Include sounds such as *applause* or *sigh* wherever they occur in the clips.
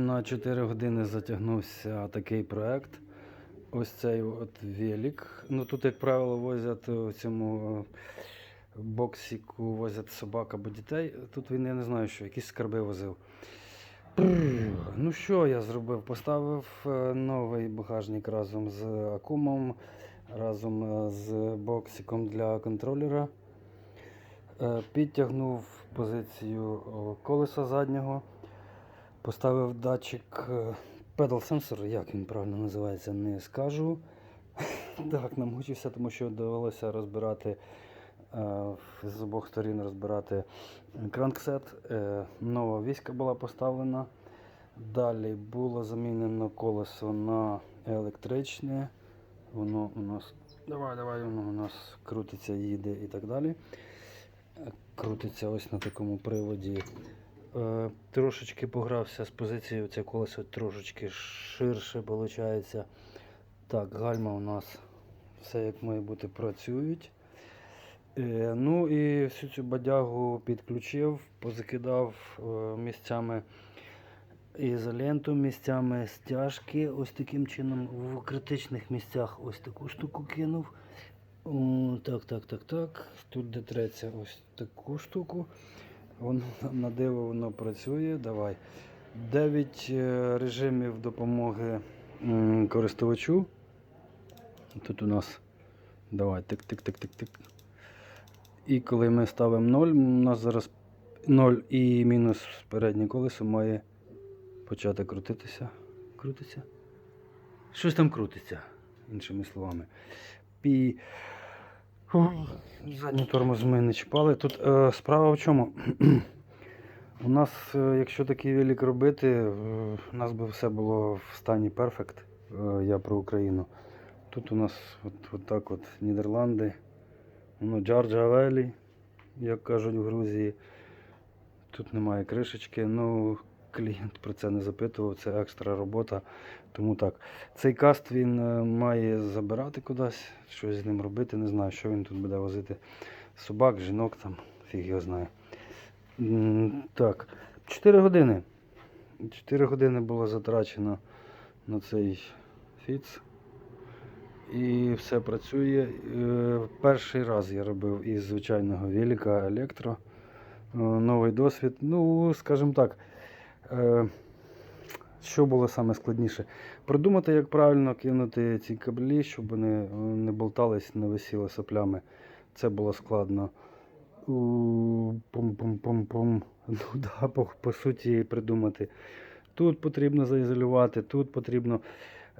На 4 години затягнувся такий проект. Ось цей от велик. Ну тут, як правило, возять у цьому е, боксіку возять собак або дітей. Тут він, я не знаю, що, якісь скарби возив. Ну що я зробив? Поставив е, новий багажник разом з акумом, разом е, з боксиком для контролера. Підтягнув позицію колеса заднього. Поставив датчик е, pedal sensor, як він правильно називається, не скажу. *laughs* Так, намучився, тому що довелося розбирати е, з обох сторін розбирати кранксет. Е, Нова віська була поставлена. Далі було замінено колесо на електричне. Воно у нас. Давай, давай, воно у нас крутиться, їде і так далі. Крутиться ось на такому приводі. Е, трошечки погрався з позицією, це колесо трошечки ширше виходить. Так, гальма у нас все як має бути працюють. Е, ну і всю цю бадягу підключив, позакидав е, місцями ізоленту, місцями стяжки. Ось таким чином в критичних місцях ось таку штуку кинув. О, так, так, так, так. Тут де треться ось таку штуку. Воно на диво воно працює. Давай. 9 е, режимів допомоги користувачу. Тут у нас. Давай, тик-тик-тик-тик-тик. І коли ми ставимо 0, у нас зараз 0 і мінус переднє колесо має почати крутитися. Крутиться. Щось там крутиться, іншими словами. Пі... Задній тормоз ми не чіпали. Тут е, справа в чому? *clears throat* У нас, е, якщо такий велик робити, е, у нас би все було в стані перфект. Е, я про Україну. Тут у нас от, от так от Нідерланди. Воно Джорджа Велі, як кажуть в Грузії. Тут немає кришечки. Ну, клієнт про це не запитував, це екстра робота. Тому так. Цей каст він е, має забирати кудись, щось з ним робити. Не знаю, що він тут буде возити. Собак, жінок там, фіг його знає. Так, 4 години. 4 години було затрачено на цей фіц. І все працює. Е, Перший раз я робив із звичайного велика електро. Е, Новий досвід. Ну, скажімо так, що було саме складніше? Продумати, як правильно кинути ці каблі, щоб вони е, не болтались, не висіли соплями. Це було складно. Пум-пум-пум-пум. Ну, *laughs* да, по, по суті, придумати. Тут потрібно заізолювати, тут потрібно.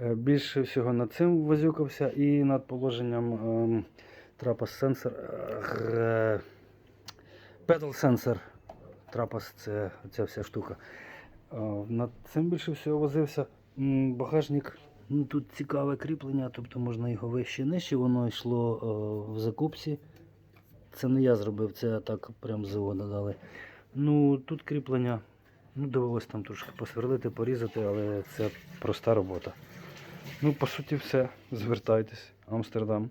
Е, Більше всього над цим возюкався і над положенням ем, трапас сенсор. е, Pedal сенсор. Трапас це ця вся штука. Над цим більше всього возився. Багажник. Ну, тут цікаве кріплення, тобто можна його вище нижче, воно йшло в закупці. Це не я зробив, це так прям з заводу дали. Ну, тут кріплення. Ну, довелося там трошки посверлити, порізати, але це проста робота. Ну, по суті, все. Звертайтесь. Амстердам.